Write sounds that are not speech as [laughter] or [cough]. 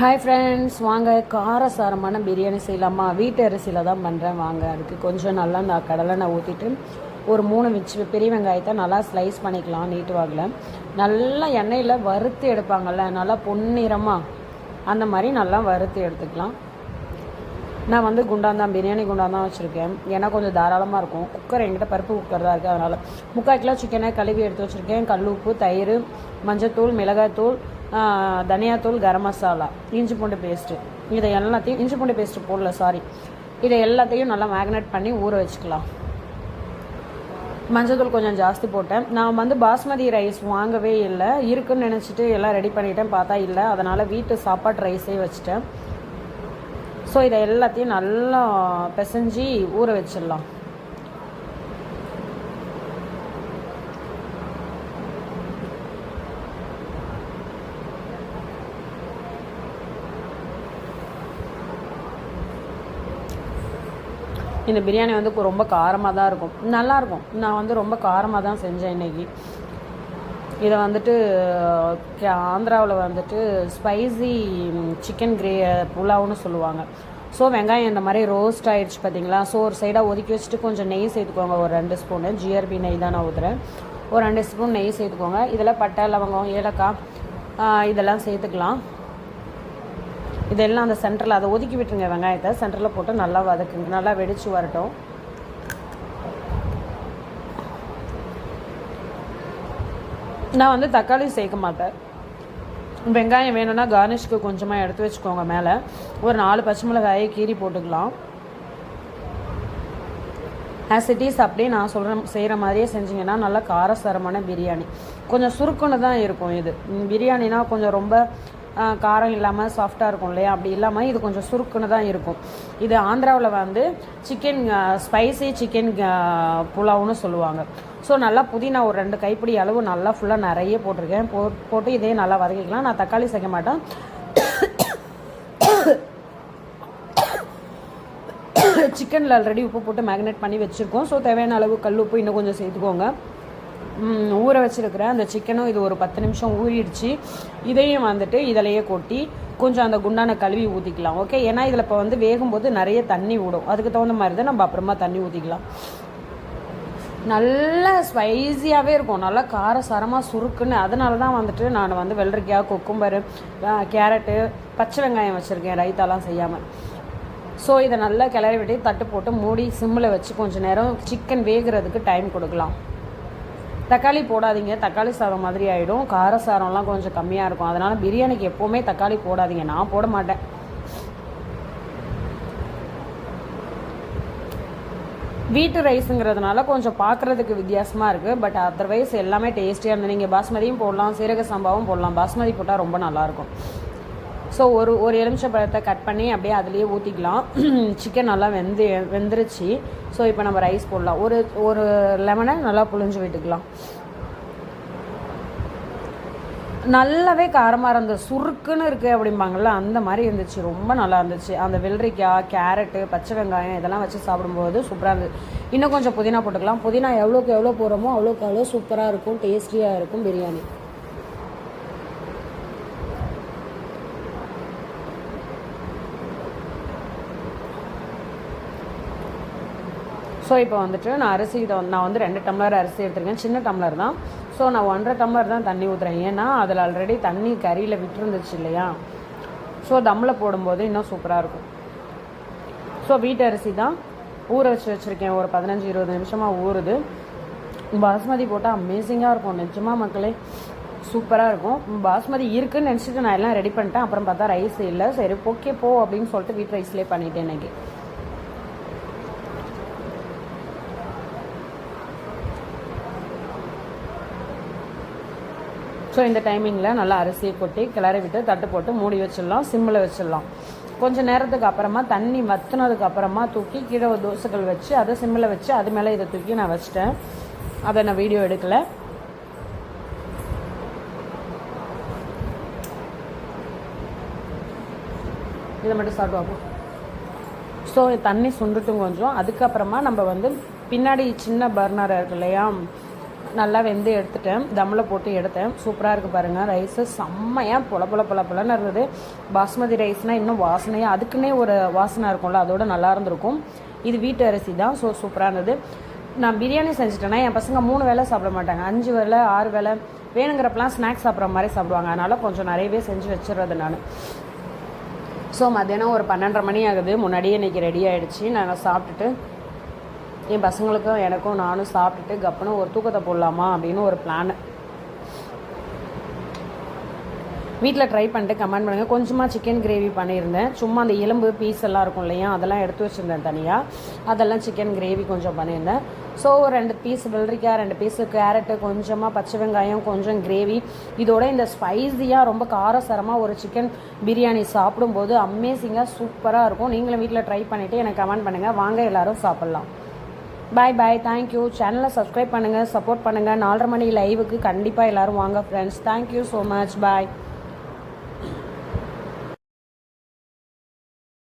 Hi friends வாங்க காரசாரமான பிரியாணி செய்யலாமா? வீட்டு அரிசியில் தான் பண்ணுறேன் வாங்க அதுக்கு கொஞ்சம் நல்லா நான் கடலெண்ணெய் ஊற்றிட்டு ஒரு மூணு மிச்சு பெரிய வெங்காயத்தை நல்லா ஸ்லைஸ் பண்ணிக்கலாம் நீட்டு வாகில் நல்லா எண்ணெயில் வறுத்து எடுப்பாங்கள்ல நல்லா பொன்னிறமாக அந்த மாதிரி நல்லா வறுத்து எடுத்துக்கலாம். நான் வந்து குண்டான் தான் பிரியாணி குண்டான் தான் வச்சுருக்கேன். ஏன்னா கொஞ்சம் தாராளமாக இருக்கும். குக்கர் என்கிட்ட பருப்பு குக்கர் தான் இருக்குது அதனால். முக்கால் கிலோ சிக்கனை கழுவி எடுத்து வச்சுருக்கேன். கல் உப்பு தயிர் மஞ்சத்தூள் மிளகாய்த்தூள் தூள் தனியாத்தூள் கரம் மசாலா இஞ்சி பூண்டு பேஸ்ட்டு இதை எல்லாத்தையும் இஞ்சி பூண்டு பேஸ்ட்டு போடல சாரி இதை எல்லாத்தையும் நல்லா மேக்னேட் பண்ணி ஊற வச்சுக்கலாம். மஞ்சத்தூள் கொஞ்சம் ஜாஸ்தி போட்டேன். நான் வந்து பாஸ்மதி ரைஸ் வாங்கவே இல்லை. இருக்குன்னு நினச்சிட்டு எல்லாம் ரெடி பண்ணிட்டேன் பார்த்தா இல்லை. அதனால் வீட்டு சாப்பாட்டு ரைஸே வச்சுட்டேன். ஸோ இதை எல்லாத்தையும் நல்லா பிசைஞ்சி ஊற வச்சிடலாம். இந்த பிரியாணி வந்து ரொம்ப காரமாக தான் இருக்கும். நல்லாயிருக்கும் நான் வந்து ரொம்ப காரமாக தான் செஞ்சேன் இன்றைக்கி இதை வந்துட்டு ஆந்திராவில் வந்துட்டு ஸ்பைசி சிக்கன் கிரே புலாவ்னு சொல்லுவாங்க. ஸோ வெங்காயம் இந்த மாதிரி ரோஸ்ட் ஆயிடுச்சு பார்த்தீங்களா ஸோ ஒரு சைடாக ஒதுக்கி வச்சுட்டு கொஞ்சம் நெய் சேர்த்துக்கோங்க. ஒரு ரெண்டு ஸ்பூனு ஜிஆர்பி நெய் தான் நான் ஊற்றுறேன் ஒரு ரெண்டு ஸ்பூன் நெய் சேர்த்துக்கோங்க. இதில் பட்டை லவங்கம் ஏலக்காய் இதெல்லாம் சேர்த்துக்கலாம். இதெல்லாம் அந்த சென்டரில் அதை ஒதுக்கி விட்டுருங்க வெங்காயத்தை. சென்டரில் போட்டு நல்லா வதக்குங்க. நல்லா வெடிச்சு வரட்டும். நான் வந்து தக்காளி சேர்க்க மாட்டேன். வெங்காயம் வேணும்னா கார்னிஷ்க்கு கொஞ்சமாக எடுத்து வச்சுக்கோங்க மேலே. ஒரு நாலு பச்சை மிளகாயை கீறி போட்டுக்கலாம். ஆஸ் இட் இஸ் அப்படியே நான் சொல்கிற செய்கிற மாதிரியே செஞ்சிங்கன்னா நல்லா காரசாரமான பிரியாணி. கொஞ்சம் சுருக்குன்னு தான் இருக்கும் இது. பிரியாணினா கொஞ்சம் ரொம்ப காரம் இல்லாமல் சாஃப்டாக இருக்கும் இல்லையா? அப்படி இல்லாமல் இது கொஞ்சம் சுருக்குன்னு தான் இருக்கும். இது ஆந்திராவில் வந்து சிக்கன் ஸ்பைசி சிக்கன் புலாவ்னு சொல்லுவாங்க. ஸோ நல்லா புதினா ஒரு ரெண்டு கைப்பிடி அளவு நல்லா ஃபுல்லாக நிறைய போட்டிருக்கேன். போ போட்டு இதே நல்லா வதக்கிக்கலாம். நான் தக்காளி சேர்க்க மாட்டேன். [coughs] சிக்கனில் ஆல்ரெடி உப்பு போட்டு மேக்னேட் பண்ணி வச்சுருக்கோம். ஸோ தேவையான அளவு கல் உப்பு இன்னும் கொஞ்சம் சேர்த்துக்கோங்க. ஊற வச்சிருக்கிற அந்த சிக்கனும் இது ஒரு பத்து நிமிஷம் ஊறிடுச்சு. இதையும் வந்துட்டு இதிலையே கொட்டி கொஞ்சம் அந்த குண்டான கழுவி ஊற்றிக்கலாம் ஓகே ஏன்னா இதில் இப்போ வந்து வேகும்போது நிறைய தண்ணி விடும். அதுக்கு தகுந்த மாதிரி தான் நம்ம அப்புறமா தண்ணி ஊற்றிக்கலாம் நல்ல ஸ்பைஸியாகவே இருக்கும். நல்லா காரசாரமாக சுருக்குன்னு. அதனால தான் வந்துட்டு நான் வந்து வெள்ளரிக்காய் கொக்கும்பரு கேரட்டு பச்சை வெங்காயம் வச்சுருக்கேன் ரைத்தாலாம் செய்யாமல் ஸோ இதை நல்லா கிளறி விட்டு தட்டு போட்டு மூடி சிம்மில் வச்சு கொஞ்சம் நேரம் சிக்கன் வேகிறதுக்கு டைம் கொடுக்கலாம். தக்காளி போடாதீங்க. தக்காளி சாதம் மாதிரி ஆகிடும் கார சாதம்லாம் கொஞ்சம் கம்மியாக இருக்கும். அதனால் பிரியாணிக்கு எப்போவுமே தக்காளி போடாதீங்க. நான் போட மாட்டேன். வீட்டு ரைஸுங்கிறதுனால கொஞ்சம் பார்க்குறதுக்கு வித்தியாசமாக இருக்குது பட் அதர்வைஸ் எல்லாமே டேஸ்டியாக இருந்தது நீங்கள் பாஸ்மதியும் போடலாம். சீரக சம்பாவும் போடலாம். பாஸ்மதி போட்டால் ரொம்ப நல்லாயிருக்கும் ஸோ ஒரு ஒரு எலுமிச்சை பழத்தை கட் பண்ணி அப்படியே அதுலேயே ஊற்றிக்கலாம் சிக்கன் [clears throat] நல்லா வெந்து வெந்துருச்சு. ஸோ இப்போ நம்ம ரைஸ் போடலாம். ஒரு ஒரு லெமனை நல்லா புழிஞ்சு விட்டுக்கலாம். நல்லாவே காரமாக இருந்தது சுருக்குன்னு இருக்குது அப்படிம்பாங்கள்ல அந்த மாதிரி இருந்துச்சு. ரொம்ப நல்லா இருந்துச்சு. அந்த வெள்ளரிக்காய் கேரட்டு பச்சை வெங்காயம் இதெல்லாம் வச்சு சாப்பிடும்போது சூப்பராக இருந்தது இன்னும் கொஞ்சம் புதினா போட்டுக்கலாம். புதினா எவ்வளோக்கு எவ்வளோ போடுறோமோ அவ்வளோக்கு அவ்வளோ சூப்பராக இருக்கும் டேஸ்டியாக இருக்கும் பிரியாணி. ஸோ இப்போ வந்துட்டு நான் அரிசி இதை நான் வந்து ரெண்டு டம்ளர் அரிசி எடுத்திருக்கேன். சின்ன டம்ளர் தான். ஸோ நான் ஒன்றரை டம்ளர் தான் தண்ணி ஊற்றுறேன் ஏன்னா அதில் ஆல்ரெடி தண்ணி கறியில் விட்டுருந்துச்சு இல்லையா? ஸோ தம்மில் போடும்போது இன்னும் சூப்பராக இருக்கும். ஸோ வீட்டு அரிசி தான். ஊற வச்சு வச்சுருக்கேன். ஒரு பதினஞ்சு இருபது நிமிஷமாக ஊறுது. பாஸ்மதி போட்டால் அமேசிங்காக இருக்கும். நிஜமாக மக்களே சூப்பராக இருக்கும். பாஸ்மதி இருக்குன்னு நினச்சிட்டு நான் எல்லாம் ரெடி பண்ணிட்டேன். அப்புறம் பார்த்தா ரைஸ் இல்லை. சரி ஓகே போ அப்படின்னு சொல்லிட்டு வீட்டு ரைஸ்லேயே பண்ணிட்டேன் இன்னைக்கு. ஸோ இந்த டைமிங்கில் நல்லா அரிசியை கொட்டி கிளறி விட்டு தட்டு போட்டு மூடி வச்சிடலாம் சிம்மில் வச்சிடலாம். கொஞ்சம் நேரத்துக்கு அப்புறமா தண்ணி வத்துனதுக்கு அப்புறமா தூக்கி கீழே ஒரு தோசைகள் வச்சு அதை சிம்மில் வச்சு அது மேலே இதை தூக்கி நான் வச்சிட்டேன். அதை நான் வீடியோ எடுக்கலை. இதை மட்டும் சாப்பிடுவோம் ஸோ தண்ணி சுண்டுட்டும் கொஞ்சம். அதுக்கப்புறமா நம்ம வந்து பின்னாடி சின்ன பர்னர் இருக்கு இல்லையா? நல்லா வெந்து எடுத்துட்டேன். தம்மில் போட்டு எடுத்தேன். சூப்பராக இருக்குது பாருங்கள் ரைஸு செம்மையாக பொல பொல பொல பொலன்னு இருந்தது. பாஸ்மதி ரைஸ்னால் இன்னும் வாசனையாக அதுக்குன்னே ஒரு வாசனை இருக்கும்ல அதோட நல்லா இருந்திருக்கும். இது வீட்டு அரிசி தான் ஸோ சூப்பராக இருந்தது. நான் பிரியாணி செஞ்சுட்டேன்னா என் பசங்க மூணு வேளை சாப்பிட மாட்டாங்க. அஞ்சு வேளை ஆறு வேளை வேணுங்கிறப்பெல்லாம் ஸ்நாக்ஸ் சாப்பிட்ற மாதிரி சாப்பிடுவாங்க. அதனால் கொஞ்சம் நிறையவே செஞ்சு வச்சிடுறது நான். ஸோ மத்தியானம் ஒரு பன்னெண்டரை மணி ஆகுது. முன்னாடியே இன்றைக்கி ரெடி ஆகிடுச்சு நாங்கள் சாப்பிட்டுட்டு என் பசங்களுக்கும் எனக்கும் நானும் சாப்பிட்டுட்டு கப்புன்னு ஒரு தூக்கத்தை போடலாமா அப்படின்னு ஒரு பிளான் வீட்டில் ட்ரை பண்ணிட்டு கமெண்ட் பண்ணுங்கள் கொஞ்சமாக சிக்கன் கிரேவி பண்ணியிருந்தேன். சும்மா அந்த எலும்பு பீஸ் எல்லாம் இருக்கும் இல்லையா? அதெல்லாம் எடுத்து வச்சுருந்தேன் தனியாக அதெல்லாம் சிக்கன் கிரேவி கொஞ்சம் பண்ணியிருந்தேன். ஸோ ஒரு ரெண்டு பீஸ் வெள்ளரிக்காய் ரெண்டு பீஸு கேரட்டு கொஞ்சமாக பச்சை வெங்காயம் கொஞ்சம் கிரேவி இதோட இந்த ஸ்பைஸியாக ரொம்ப காரசாரமாக ஒரு சிக்கன் பிரியாணி சாப்பிடும்போது அமேசிங்காக சூப்பராக இருக்கும். நீங்களும் வீட்டில் ட்ரை பண்ணிவிட்டு எனக்கு கமெண்ட் பண்ணுங்கள் வாங்க எல்லோரும் சாப்பிட்லாம். பாய் பாய் தேங்க்யூ சேனலை சப்ஸ்கிரைப் பண்ணுங்கள் சப்போர்ட் பண்ணுங்கள் நாலரை மணி லைவுக்கு கண்டிப்பாக எல்லோரும் வாங்க friends thank you so much bye